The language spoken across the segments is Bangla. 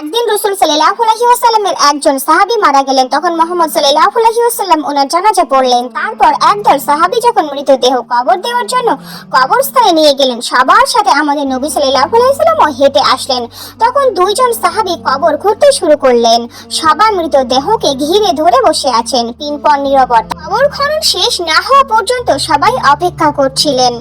একদিন রসুল সাল্লাহ আলহিউসাল্লামের একজন সাহাবি মারা গেলেন। তখন মোহাম্মদ সাল্লাহ আলহিউসাল্লাম ওনার জানাজা পড়লেন। তারপর একদল সাহাবি যখন মৃতদেহ কবর দেওয়ার জন্য কবরস্থানে নিয়ে গেলেন, সবার সাথে আমাদের নবী সাল্লাহ আলাইসাল্লামও হেঁটে আসলেন। তখন দুইজন সাহাবি কবর ঘুরতে শুরু করলেন। সবার মৃতদেহকে ঘিরে ধরে বসে আছেন। পিনপন নিরবর কবর খনন শেষ না হওয়া পর্যন্ত সবাই অপেক্ষা করছিলেন।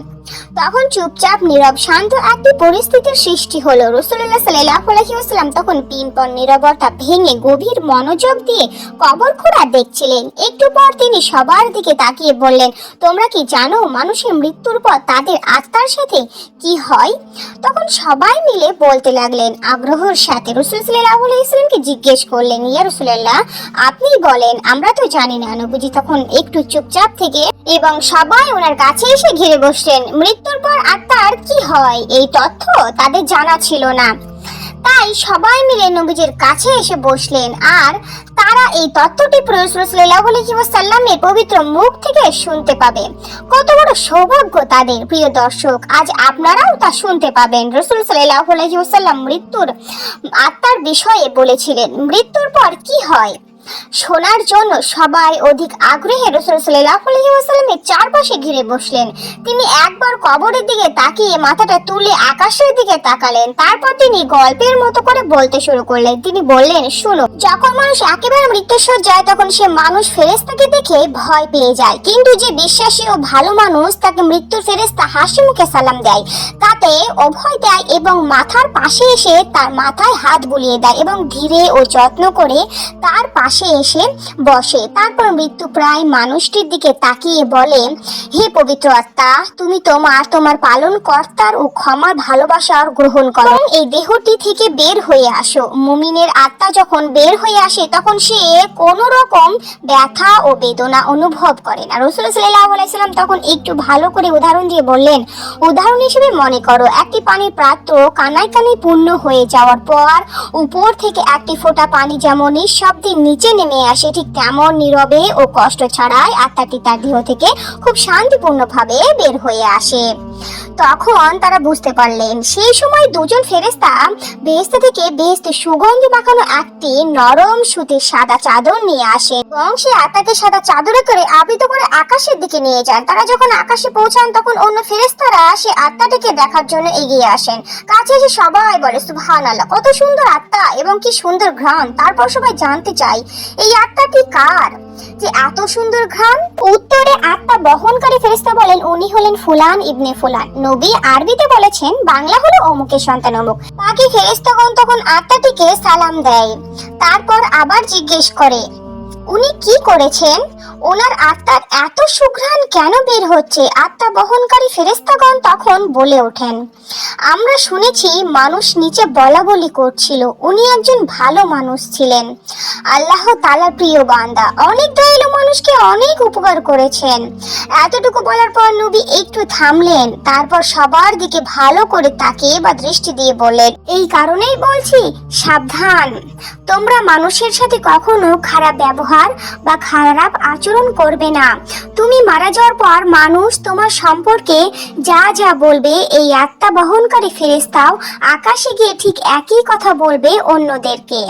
তখন চুপচাপ, নীরব, শান্ত একটি পরিস্থিতির সৃষ্টি হলো। রসুল্লাহ সাল্লাহ আলহিউসালাম তখন পিনপন নীরবতা ভেঙে গভীর মনোযোগ দিয়ে কবর খোঁড়া দেখছিলেন। একটু পর তিনি সবার দিকে তাকিয়ে বললেন, তোমরা কি জানো মানুষের মৃত্যুর পর তাদের আত্মার সাথে কি হয়? তখন সবাই মিলে বলতে লাগলেন, আগ্রহের সাথে। রসুল সাল্লাহ আলাইসালামকে জিজ্ঞেস করলেন, ইয়া রসুল্লাহ আপনি বলেন, আমরা তো জানি না। নবীজি তখন একটু চুপচাপ থেকে এবং সবাই ওনার কাছে এসে ঘিরে বসলেন। মৃত্যুর পর আত্মার কি হয়? এই তথ্য তাদের জানা ছিল না। তাই সবাই মিলে নবীজির কাছে এসে বসলেন। আর তারা এই তথ্যটি সাল্লামের পবিত্র মুখ থেকে শুনতে পাবে। কত বড় সৌভাগ্য তাদের, প্রিয় দর্শক। আজ আপনারাও তা শুনতে পাবেন। রসুল সাল্লাহ আলহিউসাল্লাম মৃত্যুর আত্মার বিষয়ে বলেছিলেন, মৃত্যুর পর কি হয়? শোনার জন্য সবাই অধিক আগ্রহে রসুল সাল্লাহ আলহিউসাল্লামের চারপাশে ঘিরে বসলেন। তিনি একবার কবরের দিকে তাকিয়ে মাথাটা তুলে আকাশের দিকে তাকালেন। তারপর তিনি গল্পের মতো করে বলতে শুরু করলেন। তিনি বললেন, শুনো, যখন মানুষ একেবারে মৃত্যুসজ্জায় যায়, তখন সে মানুষ ফেরেস্তাকে দেখে ভয় পেয়ে যায়। কিন্তু যে বিশ্বাসী ও ভালো মানুষ তাকে মৃত্যুর ফেরেস্তা হাসি মুখে সালাম দেয়, তাতে অভয় দেয় এবং মাথার পাশে এসে তার মাথায় হাত বুলিয়ে দেয় এবং ধীরে ও যত্ন করে তার পাশে এসে বসে। তারপর মৃত্যু প্রায় মানুষটির দিকে তাকিয়ে বলে, হে পবিত্র আত্মা, তুমি তোমার তোমার পালন কর্তার ও ক্ষমার ভালোবাসার গ্রহণ করো। এই দেহটি থেকে বের হয়ে আসো। মুমিনের আত্মা যখন বের হয়ে আসে, তখন সে কোনো রকম ব্যথা ও বেদনা অনুভব করে না। রসুল সাল্লাহ তখন একটু ভালো করে উদাহরণ দিয়ে বললেন, উদাহরণ হিসেবে মনে করো, একটি পানির পাত্র কানায় কানায় পূর্ণ হয়ে যাওয়ার পর উপর থেকে একটি ফোঁটা পানি যেমন নিঃশব্দে নিচে নেমে আসে ঠিক তেমন নীরবে ও কষ্ট ছাড়াই আত্মাটি তার দেহ থেকে খুব শান্তিপূর্ণভাবে বের হয়ে আসে। তখন তারা বুঝতে পারলেন, সেই সময় দুজন ফেরেস্তা বেহেস্তা থেকে বেহেস্তে সুগন্ধি মাখানো একটি নরম সুতির সাদা চাদর নিয়ে আসে এবং সে আত্মাকে সাদা চাদরে করে আবৃত করে আকাশের দিকে নিয়ে যান তারা যখন আকাশে পৌঁছান, তখন অন্য ফেরেস্তারা সে আত্মাটিকে দেখার জন্য এগিয়ে আসেন। কাছে এসে সবাই বলে সুবহান আল্লাহ কত সুন্দর আত্মা এবং কি সুন্দর ঘ্রাণ। তারপর সবাই জানতে চায় এই আত্মাটি কার? যে এত সুন্দর ঘ্রাণ? উত্তরে আত্মা বহনকারী ফেরেস্তা বলেন, উনি হলেন ফুলান ইবনে ফুলান। নবী আরবিতে বলেছেন, বাংলা হলো অমুকের সন্তান অমুক। বাকি ফেরেস্তাগণ তখন আত্মাটিকে সালাম দেয়। তারপর আবার জিজ্ঞেস করে, উনি কি করেছেন? ওনার আত্মার এত সুঘ্রাণ কেন বের হচ্ছে? আত্মা বহনকারী ফেরেস্তাগণ তখন বলে ওঠেন, আমরা শুনেছি মানুষ নিচে বলা বলি করছিল। উনি একজন ভালো মানুষ ছিলেন। আল্লাহ তালার প্রিয় বান্দা। অনেক দয়ালু মানুষকে অনেক উপকার করেছেন। এতটুকু বলার পর নবী একটু থামলেন। তারপর সবার দিকে ভালো করে তাকিয়ে বা দৃষ্টি দিয়ে বললেন, এই কারণেই বলছি, সাবধান। তোমরা মানুষের সাথে কখনো খারাপ ব্যবহার বা খারাপ আচরণ করবে না। তুমি মারা যাওয়ার পর মানুষ তোমার সম্পর্কে যা যা বলবে, এই আত্মা বহনকারী ফেরেস্তাও আকাশে গিয়ে ঠিক একই কথা বলবে অন্যদেরকে।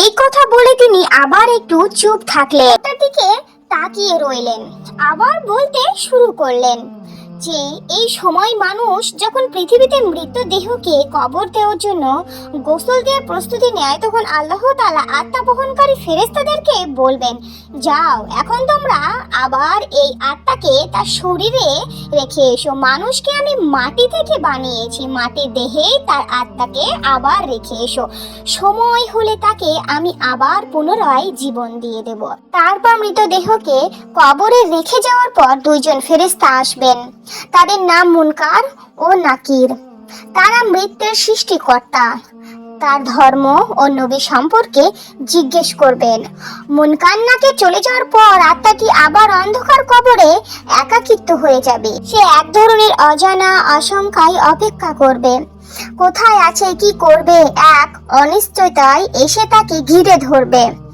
এই কথা বলে তিনি আবার একটু চুপ থাকলেন। তাকিয়ে রইলেন। আবার বলতে শুরু করলেন। যে এই সময় মানুষ যখন পৃথিবীতে মৃতদেহকে কবর দেওয়ার জন্য গোসল দেওয়ার প্রস্তুতি নেয়, তখন আল্লাহ তালা আত্মা বহনকারী ফেরেস্তাদেরকে বলবেন, যাও, এখন তোমরা আবার এই আত্মাকে তার শরীরে রেখে এসো। মানুষকে আমি মাটি থেকে বানিয়েছি মাটির দেহে তার আত্মাকে আবার রেখে এসো। সময় হলে তাকে আমি আবার পুনরায় জীবন দিয়ে দেব। তারপর মৃতদেহকে কবরে রেখে যাওয়ার পর দুইজন ফেরেস্তা আসবেন। তাদের নাম মুনকার ও নাকির। তারা মৃত্যুর সৃষ্টিকর্তা। তার ধর্ম ও নবী সম্পর্কে জিজ্ঞেস করবেন। মুনকান্নাকে চলে যাওয়ার পর আত্মাটি আবার অন্ধকার কবরে একাকিত্ব হয়ে যাবে? সে এক ধরনের অজানা আশঙ্কায় অপেক্ষা করবে। কোথায় আছে, কি করবে? এক অনিশ্চয়তায় এসে তাকে ঘিরে ধরবে।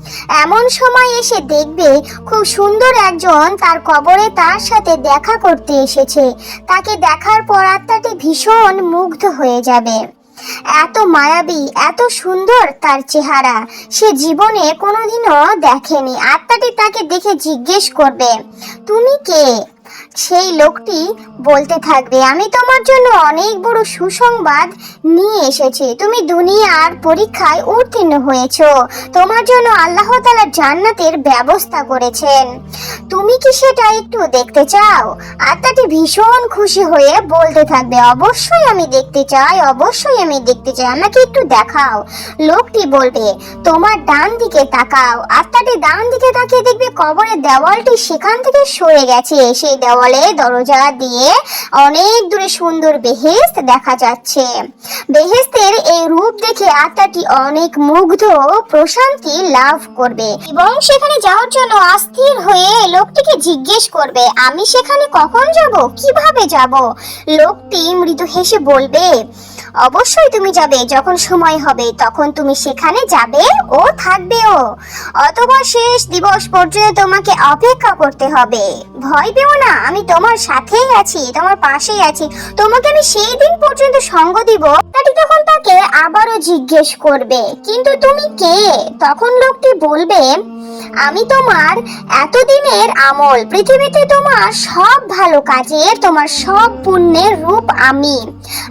এমন সময় এসে দেখবে খুব সুন্দর একজন তার কবরে তার সাথে দেখা করতে এসেছে। তাকে দেখার পর আত্মাটি ভীষণ মুগ্ধ হয়ে যাবে। এত মায়াবী, এত সুন্দর তার চেহারা, সে জীবনে কোনোদিনও দেখেনি। আত্মাটি তাকে দেখে জিজ্ঞেস করবে, তুমি কে? সেই লোকটি বলতে থাকবে, আমি তোমার জন্য অনেক বড় সুসংবাদ নিয়ে এসেছি। তুমি দুনিয়ার পরীক্ষায় উত্তীর্ণ হয়েছো। তোমার জন্য আল্লাহ তাআলা জান্নাতের ব্যবস্থা করেছেন। তুমি কি সেটা একটু দেখতে চাও? আত্মাটি ভীষণ খুশি হয়ে বলতে থাকবে, অবশ্যই আমি দেখতে চাই, অবশ্যই আমি দেখতে চাই। আমাকে একটু দেখাও। লোকটি বলবে, তোমার ডান দিকে তাকাও। আত্মাটি ডান দিকে তাকিয়ে দেখবে কবরের দেওয়ালটি সেখান থেকে সরে গেছে। সেই দেওয়ালে দরজা দিয়ে অনেক দূরে সুন্দর বেহেস্ত দেখা যাচ্ছে। বেহেস্তের এই রূপ দেখে আত্মাটি অনেক মুগ্ধ প্রশান্তি লাভ করবে এবং সেখানে যাওয়ার জন্য অস্থির হয়ে লোকটিকে জিজ্ঞেস করবে, আমি সেখানে কখন যাব? কীভাবে যাব? লোকটি মৃত হেসে বলবে অবশ্যই তুমি যাবে, যখন সময় হবে, তখন তুমি সেখানে যাবে ও থাকবেও অথবা শেষ দিবস পর্যন্ত তোমাকে অপেক্ষা করতে হবে। ভয় পেও না, আমি তোমার সাথেই আছি, তোমার পাশেই আছি। তোমাকে আমি সেই দিন পর্যন্ত সঙ্গ দিব। তখন তাকে জিজ্ঞেস করবে? কিন্তু তুমি কে? তখন লোকটি বলবে, আমি তোমার এতদিনের আমল। পৃথিবীতে তোমার সব ভালো কাজের, তোমার সব পুণ্যের রূপ আমি।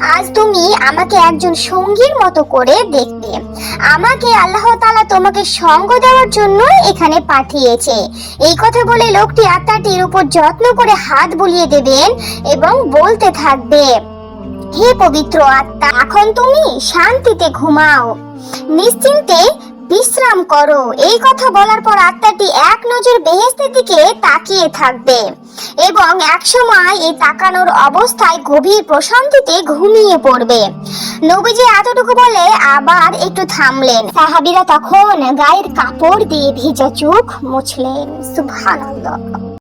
আজ তুমি আমাকে একজন সঙ্গীর মতো করে দেখবে। আমাকে আল্লাহ তাআলা তোমাকে সঙ্গ দেওয়ার জন্য এখানে পাঠিয়েছে। এই কথা বলে লোকটি আত্মাটির উপর যত্ন করে হাত বুলিয়ে দেবেন এবং বলতে থাকবে হে পবিত্র আত্মা, এখন তুমি শান্তিতে ঘুমাও। নিশ্চিন্তে বিশ্রাম করো। এই কথা বলার পর আত্মাটি এক নজর বেহেস্তের দিকে তাকিয়ে থাকবে এবং একসময় এই তাকানোর অবস্থায় গভীর প্রশান্তিতে ঘুমিয়ে পড়বে। নবীজি এতটুকু বলে আবার একটু থামলেন। সাহাবিরা তখন গায়ের কাপড় দিয়ে ভেজা চোখ মুছলেন। সুবহানাল্লাহ।